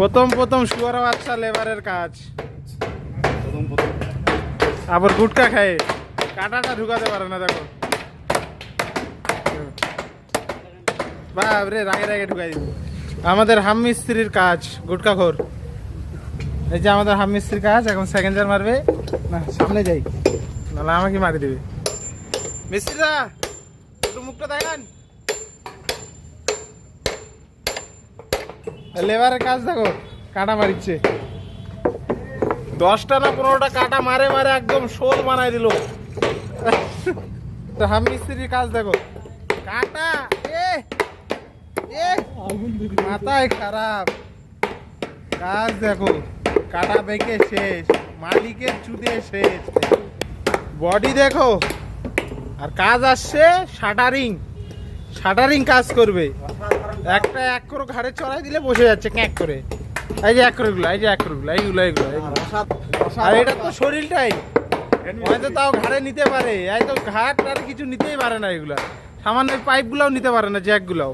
প্রথম প্রথম শুয়ার বাচ্চা লেবারের কাজ। আবার গুটকা খায়। কাটাটা ঢুকাতে পারে না, দেখো। বাপ রে রাগে রাগে ঢুকাই দিল আমাদের হাম মিস্ত্রির কাজ গুটকা খোর এই যে আমাদের হাম মিস্ত্রির কাজ, এখন সেকেন্ড জার মারবে। না, সামনে যাই। নাহলে আমাকে মারি দেবে। মিস্ত্রিরা একটু মুখটা দেখান। লেবারের কাজ দেখো, কাটা মারিচ্ছে। দশটা না পনেরোটা কাটা মারে মারে একদম শোল বানাই দিল। তো হাম মিস্ত্রির কাজ দেখো। কাটা এ, মাথায় খারাপ। কাজ দেখো, কাটা বেঁকে শেষ, মালিকের চুদে শেষ। বডি দেখো, আর কাজ আসছে শাটারিং। শাটারিং কাজ করবে। একটা এক করে ঘাড়ে চড়াই দিলে বসে যাচ্ছে ক্যাক করে। এই যে এক করে গুলো এই যে এক করে গুলো এইগুলো এইগুলো এইগুলো। আর এটা তো শরীরটাই। হয়তো তাও ঘাড়ে নিতে পারে। এই তো ঘাট আর কিছু নিতেই পারে না এগুলা। সামান্য পাইপগুলোও নিতে পারে না জ্যাক গুলাও।